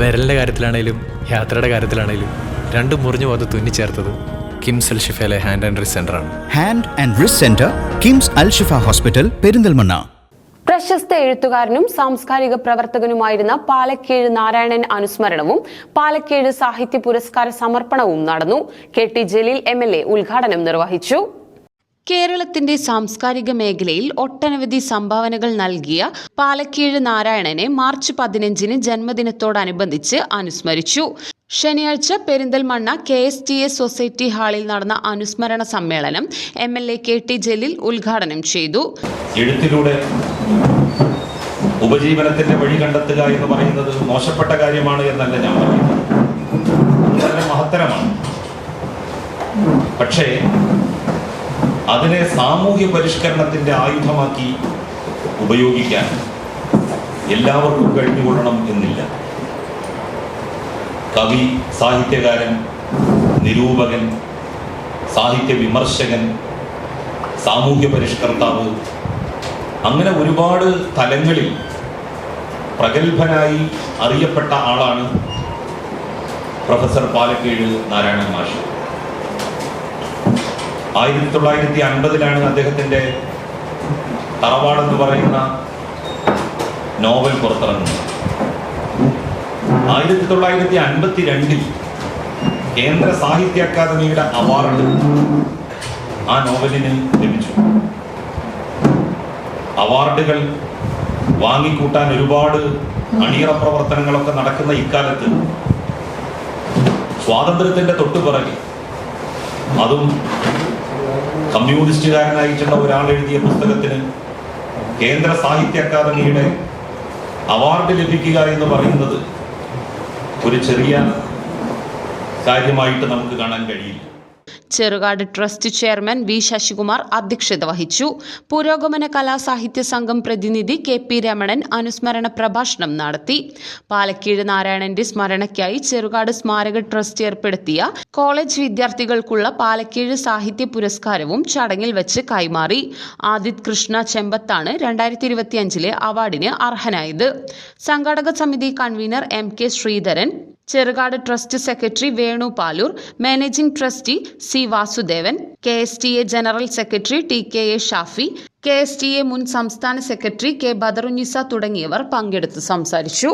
വിരലിന്റെ കാര്യത്തിലാണേലും യാത്രയുടെ കാര്യത്തിലാണേലും രണ്ടും മുറിഞ്ഞു പോകാതെ തുന്നിച്ചേർത്തത് കിംസ് അൽ ഷിഫയിലെ ഹാൻഡ് ആൻഡ് റിസ് ആണ്. Hand and wrist centre KIMS Al Shifa hospital Perinthalmanna. പ്രശസ്ത എഴുത്തുകാരനും സാംസ്കാരിക പ്രവർത്തകനുമായിരുന്ന പാലക്കേഴ് നാരായണൻ അനുസ്മരണവും പാലക്കേഴ് സാഹിത്യ പുരസ്കാര സമർപ്പണവും നടന്നു. K T Jaleel M L A ഉദ്ഘാടനം നിർവഹിച്ചു. കേരളത്തിന്റെ സാംസ്കാരിക മേഖലയിൽ ഒട്ടനവധി സംഭാവനകൾ നൽകിയ പാലക്കീഴ് നാരായണനെ മാർച്ച് പതിനഞ്ചിന് ജന്മദിനത്തോടനുബന്ധിച്ച് അനുസ്മരിച്ചു. ശനിയാഴ്ച Perinthalmanna K S T S society ഹാളിൽ നടന്ന അനുസ്മരണ സമ്മേളനം M L A K T Jaleel ഉദ്ഘാടനം ചെയ്തു. എഴുത്തിലൂടെ ഉപജീവനത്തിന്റെ വഴി കണ്ടെത്തുക എന്ന് പറയുന്നത് മോശപ്പെട്ട കാര്യമാണ് എന്നല്ല ഞാൻ പറയുന്നത്. വളരെ മഹത്തരമാണ്. പക്ഷേ അതിനെ സാമൂഹ്യ പരിഷ്കരണത്തിന്റെ ആയുധമാക്കി ഉപയോഗിക്കാൻ എല്ലാവർക്കും കഴിഞ്ഞുകൊള്ളണം എന്നില്ല. കവി സാഹിത്യകാരൻ നിരൂപകൻ സാഹിത്യ വിമർശകൻ സാമൂഹ്യ പരിഷ്കർത്താവ് അങ്ങനെ ഒരുപാട് തലങ്ങളിൽ പ്രഗത്ഭനായി അറിയപ്പെട്ട ആളാണ് പ്രൊഫസർ പാലക്കേഴ് നാരായണൻ മാഷ്. ആയിരത്തി തൊള്ളായിരത്തി അൻപതിലാണ് അദ്ദേഹത്തിന്റെ തറവാടെന്ന് പറയുന്ന നോവൽ പുറത്തിറങ്ങുന്നത്. ആയിരത്തി തൊള്ളായിരത്തി അൻപത്തി രണ്ടിൽ കേന്ദ്ര സാഹിത്യ അക്കാദമിയുടെ അവാർഡ് ആ നോവലിന് ലഭിച്ചു. അവാർഡുകൾ വാങ്ങിക്കൂട്ടാൻ ഒരുപാട് അണിയറ പ്രവർത്തനങ്ങളൊക്കെ നടക്കുന്ന ഇക്കാലത്ത് സ്വാതന്ത്ര്യത്തിന്റെ തൊട്ടുപിറകിൽ അതും കമ്മ്യൂണിസ്റ്റുകാരനായിട്ടുള്ള ഒരാൾ എഴുതിയ പുസ്തകത്തിന് കേന്ദ്ര സാഹിത്യ അക്കാദമിയുടെ അവാർഡ് ലഭിക്കുക എന്ന് പറയുന്നത് ഒരു ചെറിയ കാര്യമായിട്ട് നമുക്ക് കാണാൻ കഴിയില്ല. Cherukad trust chairman V Sasikumar അധ്യക്ഷത വഹിച്ചു. പുരോഗമന കലാസാഹിത്യ സംഘം പ്രതിനിധി കെ പി രമണൻ അനുസ്മരണ പ്രഭാഷണം നടത്തി. പാലക്കീഴ് നാരായണന്റെ സ്മരണയ്ക്കായി ചെറുകാട് സ്മാരക ട്രസ്റ്റ് ഏർപ്പെടുത്തിയ കോളേജ് വിദ്യാർത്ഥികൾക്കുള്ള പാലക്കീഴ് സാഹിത്യ പുരസ്കാരവും ചടങ്ങിൽ വെച്ച് കൈമാറി. ആദിത് കൃഷ്ണ ചെമ്പത്താണ് രണ്ടായിരത്തി ഇരുപത്തിയഞ്ചിലെ അവാർഡിന് അർഹനായത്. സംഘാടക സമിതി convener M K Sreedharan Cherukad trust secretary Venu Paloor managing trustee C Vasudevan K S T A general secretary T K A Shafi K S T A മുൻ സംസ്ഥാന സെക്രട്ടറി കെ ബദറുനിസ തുടങ്ങിയവർ പങ്കെടുത്ത് സംസാരിച്ചു.